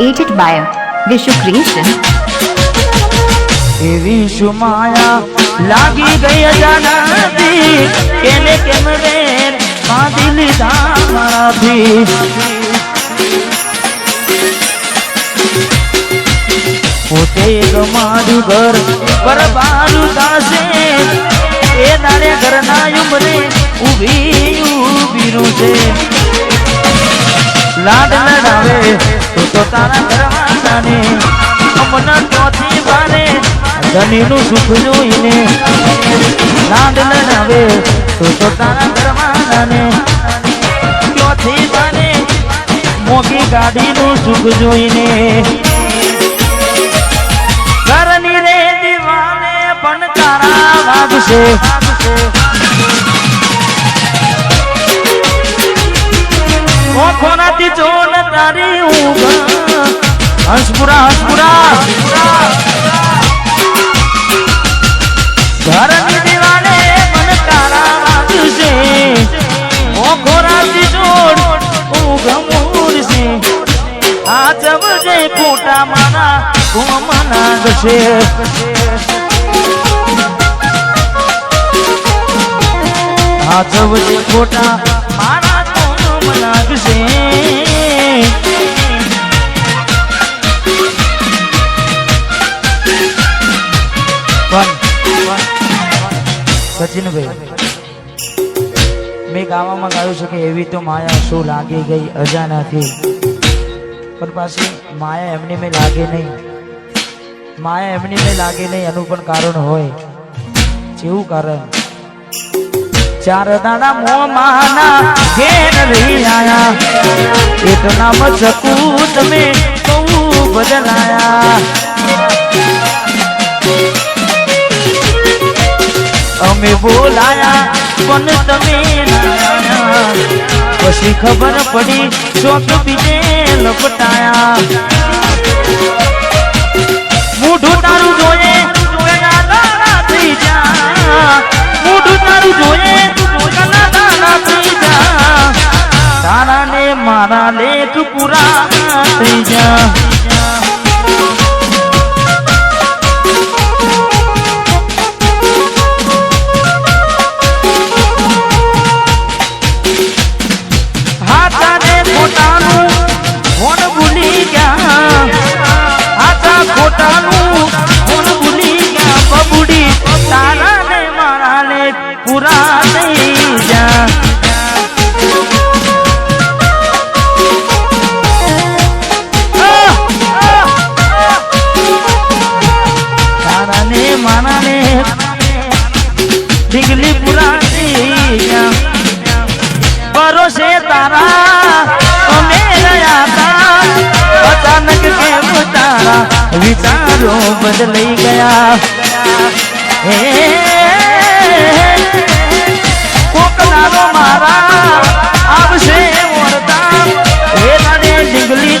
aided by Vishu Creation. એવી સુમાયા લાગી ગઈ અજાનતી કેને કેમ રે બાંધી લીધા મારાથી પોતે ગમાડ્યું ઘર બરબારું થાશે એ દાડે ઘરના ઉમરે ઊભી ઊભી છે લાડ લડાવે તો તો તારા ચોથી બારે ધનીનું સુખ જોઈને લાડ લડાવે. તો પોતાના તારા ચોથી બારે મોગી ગાડીનું સુખ જોઈને ઘરની રે દીવાને પણ તારા વાગશે. ઓખોનાથી જોન તારી હંસપુરા હંસપુરા. ઘરની દીવાને મન તારા વાગશે. ઓખોનાથી જોડ ઊંઘ છે આ જબજે ફોટા મારા કુમના ગશે આ જબજે ફોટા સચિનભાઈ મેં ગાવામાં ગાયું છે કે એવી તો માયા શું લાગી ગઈ અજાનાથી. પણ પાછી માયા એમની મેં લાગે નહીં. માયા એમની મેં લાગે નહીં, એનું પણ કારણ હોય. જેવું કારણ. ચાર દાડા મો માના ઘેર રહી આયા. એટલા મચકું તમે બદલાયા. અમે બોલાયા, પણ તમે પછી ખબર પડી, ચોક બીજે લપટાયા. મોઢું તારું જોઈએ થઈ જા. મોઢું તારું જોયા થઈ જા. તારા ને મારા લેખ પૂરા થઈ જા. તારા ને મારા ને ઢીંગલી પૂરા થઈ ગયા ભરોસે તારા અમે રહ્યા તા અચાનક કેમ તારા વિચારો બદલાઈ ગયા હે કોકનારો મારા આવશે ઓરતા હે તારે ડીંગલી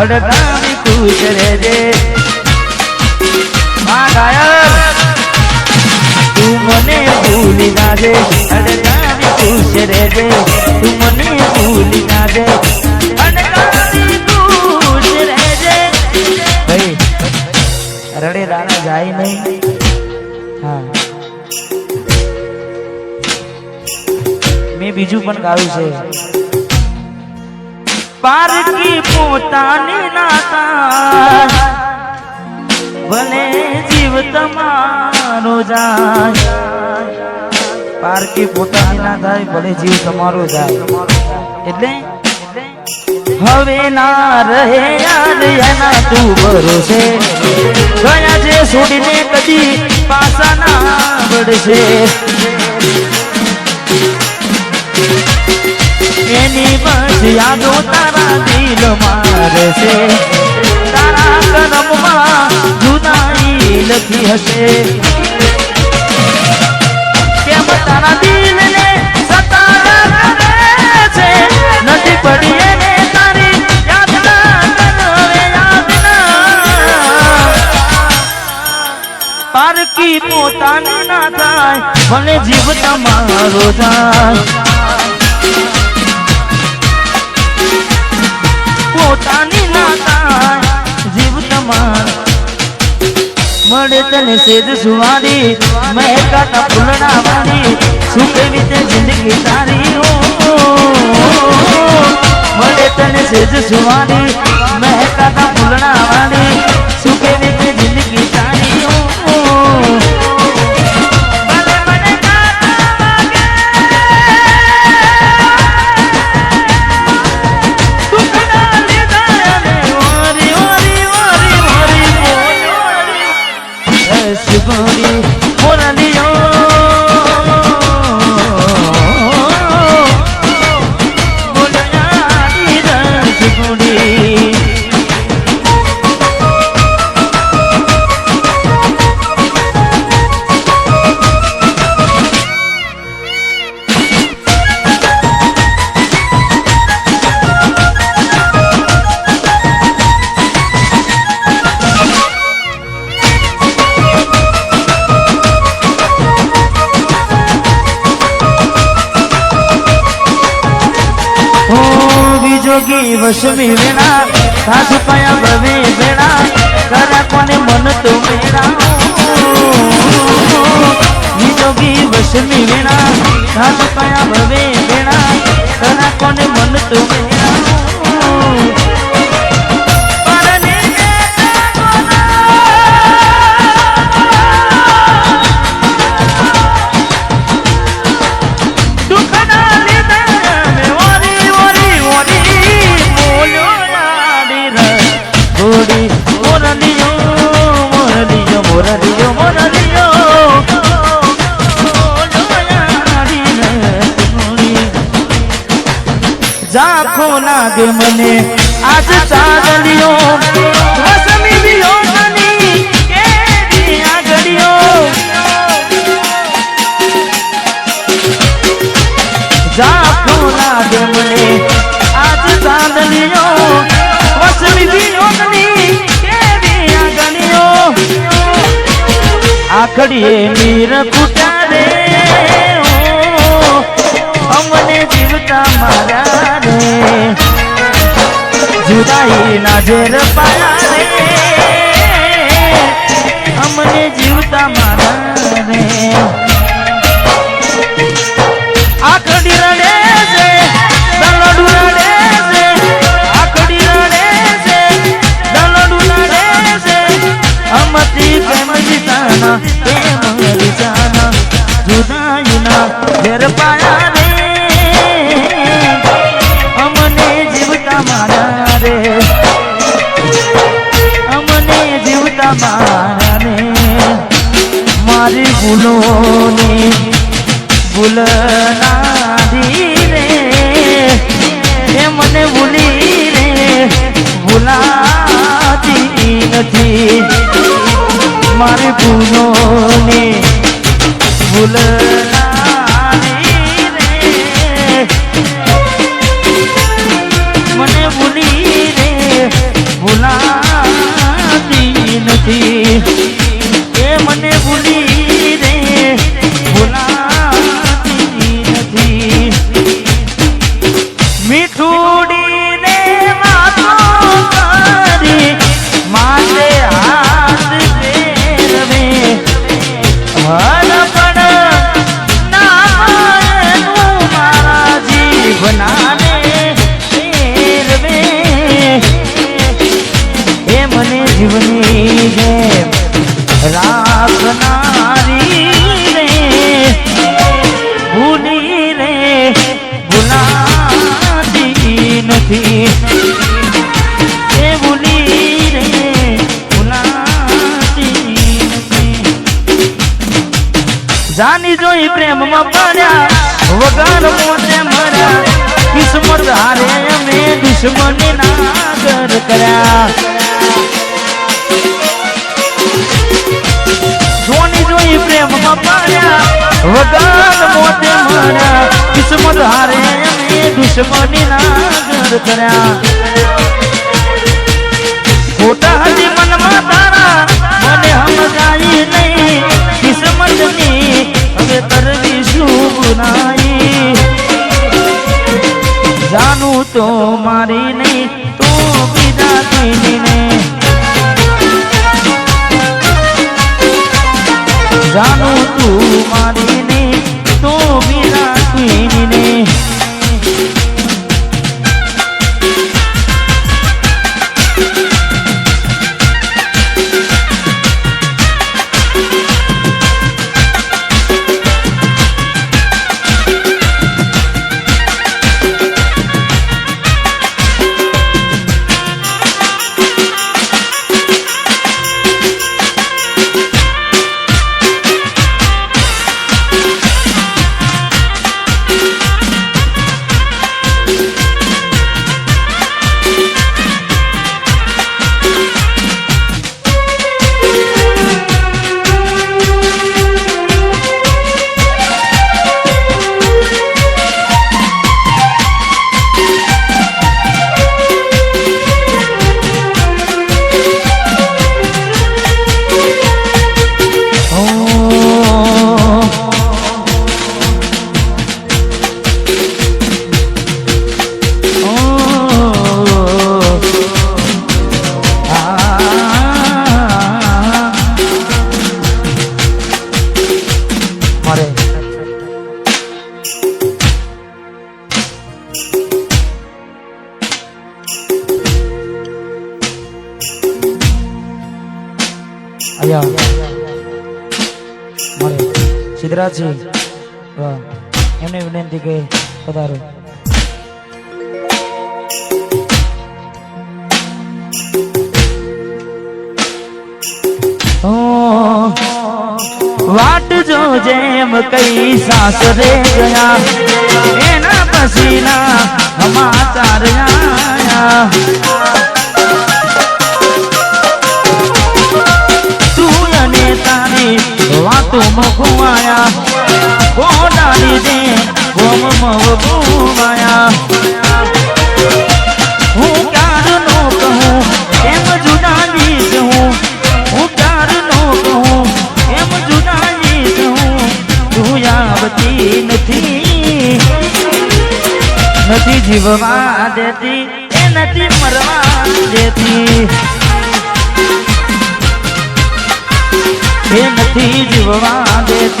હડકાવી ખુશ રહેજે મા ગાયક તું મને ભૂલી ના દે. હડતાની ખુશ રહેજે તું મને ભૂલી ના દે. રડે રાણા જાય નહીં. હા. મેં બીજું પણ ગાયું છે. પારકી પોતાની નાતા. ભલે જીવ તમારો જાય. પારકી પોતાની ના થાય, ભલે જીવ તમારો જાય. એટલે હવે ના રહે યાર એના તું ભરોસે. ગયા છે છોડીને કદી પાછા ના વળશે. એની બસ યાદો તારા દિલ મારે છે તારા કરમમાં જુદાઈ લખી હશે. કેમ તારા દિલને સતાયા કરે છે? નથી પડી એને પારકી પોતાની ના થાય મને જીવ તમારો જાય. મળે તને સેજ સુવારી મહેકાતા ફૂલડા વાળી સુખે રીતે જિંદગી તારી મળે તને સેજ સુવારી મહેકાતા વસમી વેણા સાધુ પાયા ભવે વેણા કરા કોને મન તો વેણા વિજોગી વસમી વેણા સાધુ પાયા ભવે વેણા કરા કોને મન તો વેણા ઝાંખો લાગે મને. આજ ચાંદલિયો વસમી વિયોગની કેવી આગળિયો ઝાંખો લાગે મને. આજ ચાંદલિયો વસમી વિયોગની કેવી આગળિયો આખડીએ મીર કુટારે અમને જીવતા મારા જુદાઈ ના ઝેર પાયા રે અમને જીવતા મારા રે મારી ભૂલોને રાખનારી રે ભૂલી રે ભૂલાતી નથી એ ભૂલી રે ભૂલાતી જાની જોઈ પ્રેમમાં પડ્યા વગર મોતે મર્યા, કિસ્મત હારે અમે દુશ્મની નાગર કર્યા. વગર મોતે મારા કિસ્મત હારે મેં દુશ્મની નાગર કર્યા. ખોટા હજી મનમાં તારા. મને સમજાય નહીં. કિસ્મતની હવે કરવી શું ગુનાઈ જાનું તો મારી નહીં. તો બીજા કોઈની નહીં જાનું તું મારી નહીં તો બીજા કોઈની સિદ્ધરાજજી વાહ. વિનંતી કે પધારો વાટ જો જેમ કઈ સાસરે ગયા, એના પછીના સમાચાર આયા. વાતો મગવાયા કોડાની દે ગોમ મગવાયા હું ક્યારનો કહું, એમ જુદાની હું. હું ક્યારનો કહું, એમ જુદાની હું. તું આવતી નથી. નથી જીવવા દેતી, એ નથી મરવા દેતી. નથી જીવવા દેતી.